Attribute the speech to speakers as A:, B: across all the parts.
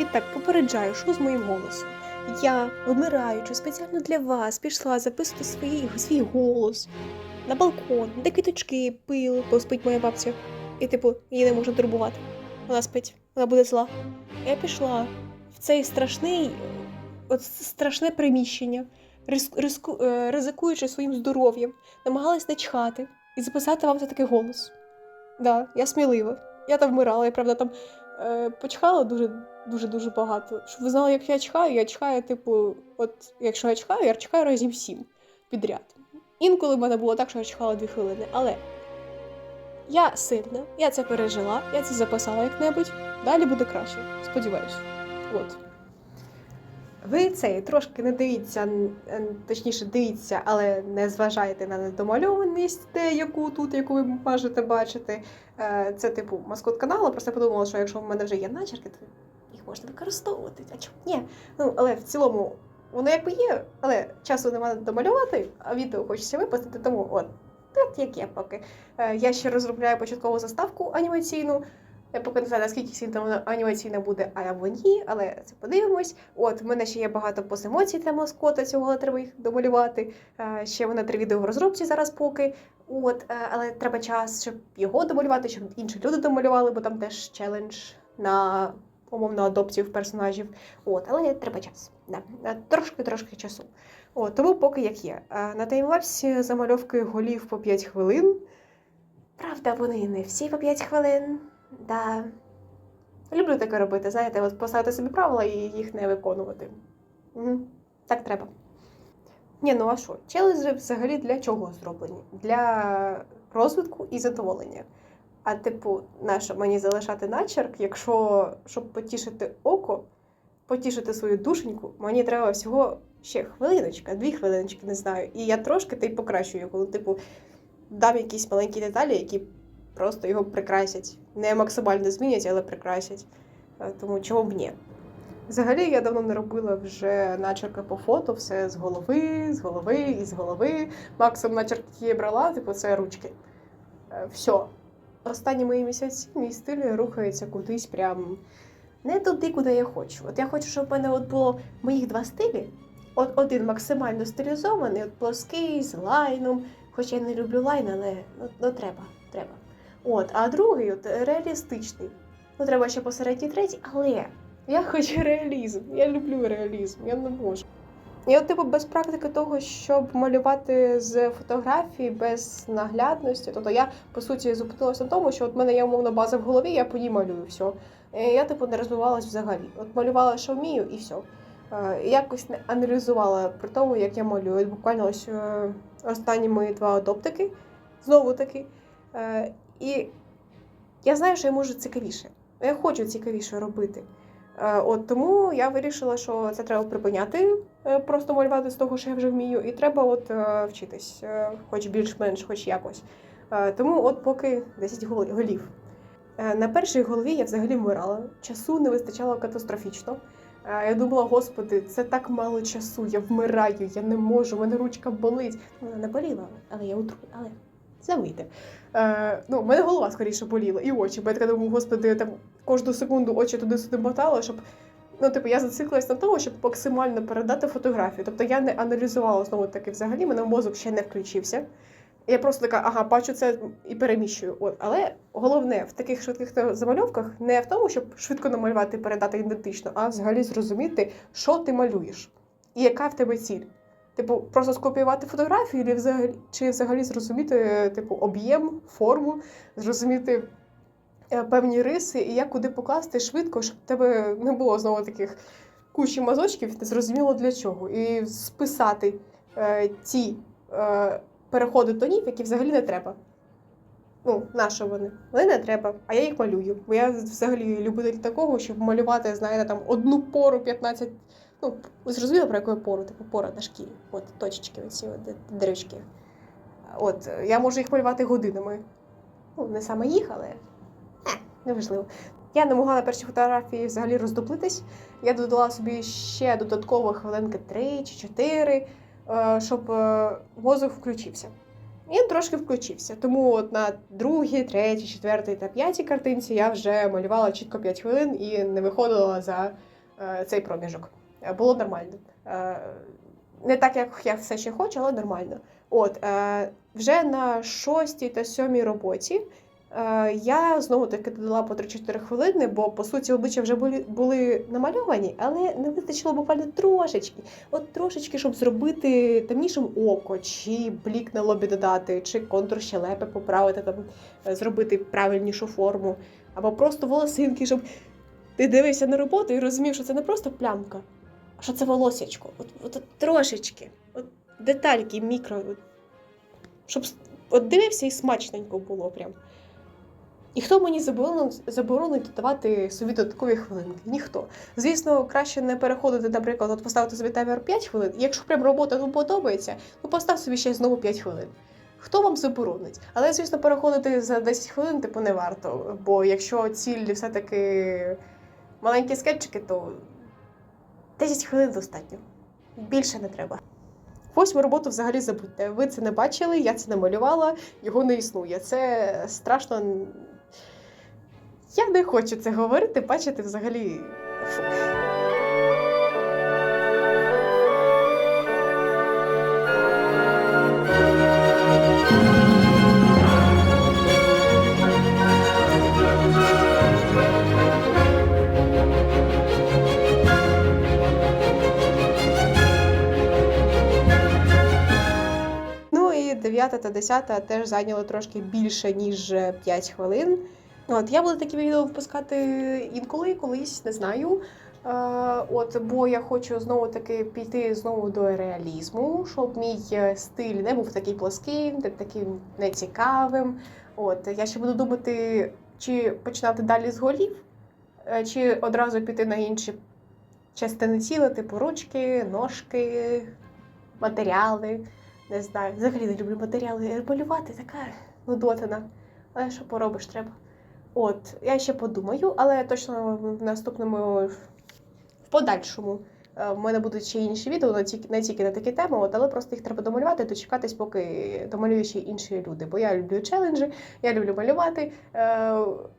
A: І так попереджаю, що з моїм голосом. Я, вмираючи, спеціально для вас пішла записувати свій, свій голос на балкон, де квіточки пили, бо спить моя бабця. І, типу, її не можна турбувати. Вона спить, вона буде зла. Я пішла в цей страшний, от страшне приміщення, риск, риску, е, ризикуючи своїм здоров'ям, намагалась не чхати і записати вам за такий голос. Да, я смілива. Я там вмирала, я правда там е, почхала дуже дуже дуже багато. Щоб ви знали, як я чхаю, я чхаю, типу, от якщо я чхаю, я чхаю разів сім підряд. Інколи в мене було так, що я чхала дві хвилини, але я сильна, я це пережила, я це записала як-небудь. Далі буде краще. Сподіваюсь. От. Ви цей трошки не дивіться, точніше, дивіться, але не зважайте на недомальованість, те, яку тут, яку ви можете бачити. Е, Це типу маскот каналу. Просто подумала, що якщо в мене вже є начерки, то можна використовувати. А чому ні? Ну, але в цілому воно якби є, але часу немає домалювати, а відео хочеться випустити, тому от. Тут як є поки. Е, Я ще розробляю початкову заставку анімаційну. Я поки не знаю, наскільки сильно вона анімаційна буде, а або ні, але це подивимось. От, в мене ще є багато посемоцій для маскота, цього треба їх домалювати. Е, Ще вона три відео в розробці зараз поки. От, е, але треба час, щоб його домалювати, щоб інші люди домалювали, бо там теж челендж на умовно адопцію персонажів. От, але треба час. Трошки-трошки часу. От, тому поки як є. Е, На таймлапсі замальовки голів по 5 хвилин. Правда, вони не всі по 5 хвилин. Да. Люблю таке робити, знаєте, от поставити собі правила і їх не виконувати. Угу. Так треба. Ні, ну а що? Челенджі взагалі для чого зроблені? Для розвитку і задоволення. А типу, нащо мені залишати начерк, якщо щоб потішити око, потішити свою душеньку, мені треба всього ще хвилиночка, дві хвилиночки, не знаю. І я трошки та й покращую, коли, типу, дам якісь маленькі деталі, які просто його прикрасять. Не максимально змінять, але прикрасять. Е, Тому чого б ні. Взагалі я давно не робила вже начерки по фото, все з голови, з голови і з голови. Максимум начерки, які я брала, типу це ручки. Е, Все. Останні мої місяці мій стиль рухається кудись прям не туди, куди я хочу. От я хочу, щоб в мене от було моїх два стилі. От один максимально стилізований, от плоский, з лайном. Хоча я не люблю лайн, але ну, ну треба, треба. От, а другий от реалістичний. Ну, треба ще посередній третій, але я хочу реалізм. Я люблю реалізм, я не можу. І от, типу, без практики того, щоб малювати з фотографії без наглядності. Тобто я, по суті, зупинилася на тому, що от в мене є умовна база в голові, я по ній малюю все. І я, типу, не розвивалась взагалі. От малювала, що вмію, і все. Якось не аналізувала при тому, як я малюю. Буквально ось е, останні мої два адоптики, знову таки. Е, І я знаю, що я можу цікавіше. Я хочу цікавіше робити. Е, От тому я вирішила, що це треба припиняти, просто малювати з того, що я вже вмію, і треба от е, вчитись, е, хоч більш-менш, хоч якось. Е, Тому от поки 10 голів. Е, На першій голові я взагалі вмирала. Часу не вистачало катастрофічно. Е, Я думала, господи, це так мало часу, я вмираю, я не можу, мене ручка болить. Вона не боліла, але я утру, але це вийде. Е, ну, в мене голова скоріше боліла, і очі. Бо я така думаю, господи, я там кожну секунду очі туди-сюди мотала, щоб. Ну, типу, я зациклилась на тому, щоб максимально передати фотографію. Тобто я не аналізувала знову таки взагалі, мене мозок ще не включився. Я просто така, ага, бачу це і переміщую. От. Але головне в таких швидких замальовках не в тому, щоб швидко намалювати і передати ідентично, а взагалі зрозуміти, що ти малюєш і яка в тебе ціль. Типу, просто скопіювати фотографію, чи взагалі, зрозуміти типу, об'єм, форму, зрозуміти певні риси і як куди покласти швидко, щоб в тебе не було знову таких кучі мазочків, зрозуміло для чого. І списати е, ті е, переходи тонів, які взагалі не треба. Ну, на що вони? Вони не треба, а я їх малюю. Бо я взагалі любитель такого, щоб малювати, знаєте, там одну пору 15. Ну, ви зрозуміли, про яку пору, типу пора на шкірі. От точечки, оці от дрючки. От, е, я можу їх малювати годинами. Ну, не саме їх, але е, неважливо. Я не могла на першій фотографії взагалі роздуплитись. Я додала собі ще додатково хвилинки 3 чи 4, е, щоб е, мозок включився. Він трошки включився. Тому от на другій, третій, четвертій та п'ятій картинці я вже малювала чітко 5 хвилин і не виходила за е, цей проміжок. Було нормально. Не так, як я все ще хочу, але нормально. От, вже на шостій та сьомій роботі я знову таки додала по 3-4 хвилини, бо по суті обличчя вже були, були намальовані, але не вистачило буквально трошечки. От трошечки, щоб зробити темнішим око, чи блік на лобі додати, чи контур щелепи поправити, там, е, зробити правильнішу форму, або просто волосинки, щоб ти дивився на роботу і розумів, що це не просто плямка, а що це волосячко. От, от, от трошечки, от детальки, мікро. От, щоб от дивився і смачненько було прям. І хто мені заборонив, заборонить додавати собі додаткові хвилинки? Ніхто. Звісно, краще не переходити, наприклад, от поставити собі таймер 5 хвилин. І якщо прям робота вам подобається, то постав собі ще знову 5 хвилин. Хто вам заборонить? Але, звісно, переходити за 10 хвилин типу не варто. Бо якщо ціль все-таки маленькі скетчики, то 10 хвилин достатньо. Більше не треба. Восьму роботу взагалі забудьте. Ви це не бачили, я це не малювала, його не існує. Це страшно. Я не хочу це говорити, бачити взагалі. Ну і 9 та 10 теж зайняло трошки більше, ніж 5 хвилин. От, я буду такі відео випускати інколи, колись, не знаю. Е, от, бо я хочу знову таки піти знову до реалізму, щоб мій е, стиль не був такий плоским, не таким нецікавим. От, я ще буду думати, чи починати далі з голів, е, чи одразу піти на інші частини тіла, типу ручки, ножки, матеріали. Не знаю, взагалі не люблю матеріали. Малювати така нудотина. Але що поробиш треба. От, я ще подумаю, але точно в наступному, в подальшому, е, в мене будуть ще інші відео, не тільки, не тільки на такі теми, от, але просто їх треба домалювати, дочекатись, поки домалюють ще інші люди. Бо я люблю челенджі, я люблю малювати е,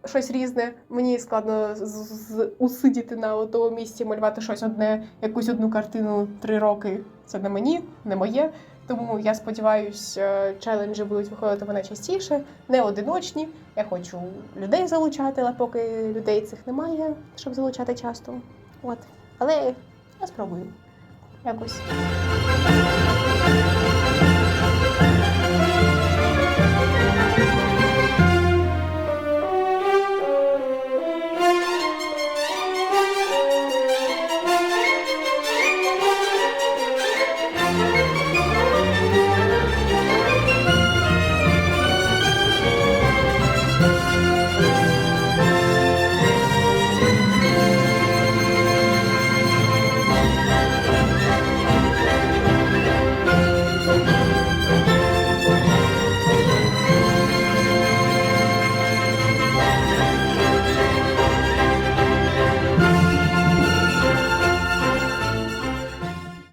A: щось різне. Мені складно з- з- усидіти на одному місці, малювати щось одне, якусь одну картину три роки. Це не мені, не моє. Тому я сподіваюся, челенджі будуть виходити мене частіше, не одиночні. Я хочу людей залучати, але поки людей цих немає, щоб залучати часто. От. Але я спробую. Якось.